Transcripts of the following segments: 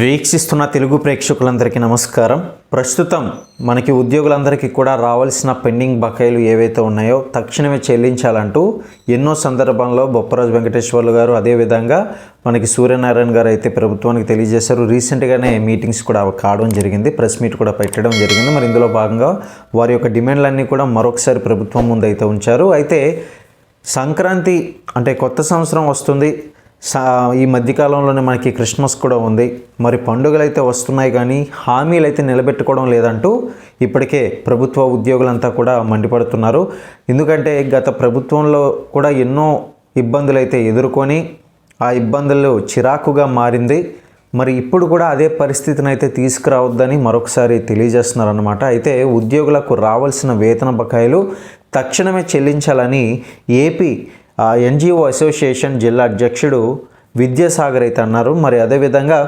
వీక్షిస్తున్న తెలుగు ప్రేక్షకులందరికీ నమస్కారం. ప్రస్తుతం మనకి ఉద్యోగులందరికీ కూడా రావాల్సిన పెండింగ్ బకాయిలు ఏవైతే ఉన్నాయో తక్షణమే చెల్లించాలంటూ ఎన్నో సందర్భంలో బొప్పరాజు వెంకటేశ్వర్లు గారు అదేవిధంగా మనకి సూర్యనారాయణ గారు అయితే ప్రభుత్వానికి తెలియజేశారు. రీసెంట్గానే మీటింగ్స్ కూడా కావడం జరిగింది. ప్రెస్ మీట్ కూడా పెట్టడం జరిగింది. మరి ఇందులో భాగంగా వారి యొక్క డిమాండ్లన్నీ కూడా మరొకసారి ప్రభుత్వం ముందు అయితే ఉంచారు. అయితే సంక్రాంతి అంటే కొత్త సంవత్సరం వస్తుంది. ఈ మధ్యకాలంలోనే మనకి క్రిస్మస్ కూడా ఉంది. మరి పండుగలు అయితే వస్తున్నాయి కానీ హామీలు అయితే నిలబెట్టుకోవడం లేదంటూ ఇప్పటికే ప్రభుత్వ ఉద్యోగులంతా కూడా మండిపడుతున్నారు. ఎందుకంటే గత ప్రభుత్వంలో కూడా ఎన్నో ఇబ్బందులు అయితే ఎదుర్కొని ఆ ఇబ్బందులు చిరాకుగా మారింది. మరి ఇప్పుడు కూడా అదే పరిస్థితిని అయితే తీసుకురావద్దని మరొకసారి తెలియజేస్తున్నారన్నమాట. అయితే ఉద్యోగులకు రావాల్సిన వేతన బకాయిలు తక్షణమే చెల్లించాలని ఏపీ ఎన్జిఓ అసోసియేషన్ జిల్లా అధ్యక్షుడు విద్యాసాగర్ అయితే అన్నారు. మరి అదేవిధంగా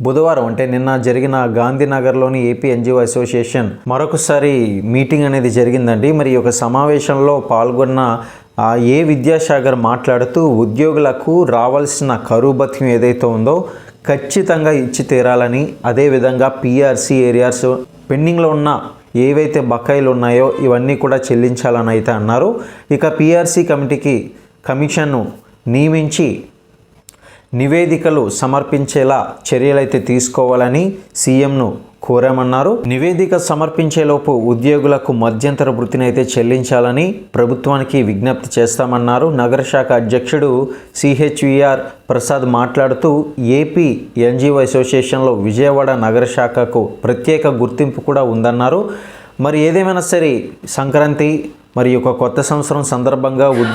బుధవారం అంటే నిన్న జరిగిన గాంధీనగర్లోని ఏపీ ఎన్జిఓ అసోసియేషన్ మరొకసారి మీటింగ్ అనేది జరిగిందండి. మరి ఈ యొక్క సమావేశంలో పాల్గొన్న ఆ ఏ విద్యాసాగర్ మాట్లాడుతూ ఉద్యోగులకు రావాల్సిన కరువు ఏదైతే ఉందో ఖచ్చితంగా ఇచ్చి తీరాలని అదేవిధంగా పిఆర్సీ ఏరియాస్ పెండింగ్లో ఉన్న ఏవైతే బకాయిలు ఉన్నాయో ఇవన్నీ కూడా చెల్లించాలని అయితే అన్నారు. ఇక పిఆర్సీ కమిటీకి కమిషన్ను నియమించి నివేదికలు సమర్పించేలా చర్యలైతే తీసుకోవాలని సీఎంను కోరామన్నారు. నివేదిక సమర్పించేలోపు ఉద్యోగులకు మధ్యంతర వృత్తినైతే చెల్లించాలని ప్రభుత్వానికి విజ్ఞప్తి చేస్తామన్నారు. నగర శాఖ అధ్యక్షుడు సిహెచ్విఆర్ ప్రసాద్ మాట్లాడుతూ ఏపీ ఎన్జిఓ అసోసియేషన్లో విజయవాడ నగర శాఖకు ప్రత్యేక గుర్తింపు కూడా ఉందన్నారు. మరి ఏదేమైనా సరే సంక్రాంతి మరి ఒక కొత్త సంవత్సరం సందర్భంగా ఉద్యోగ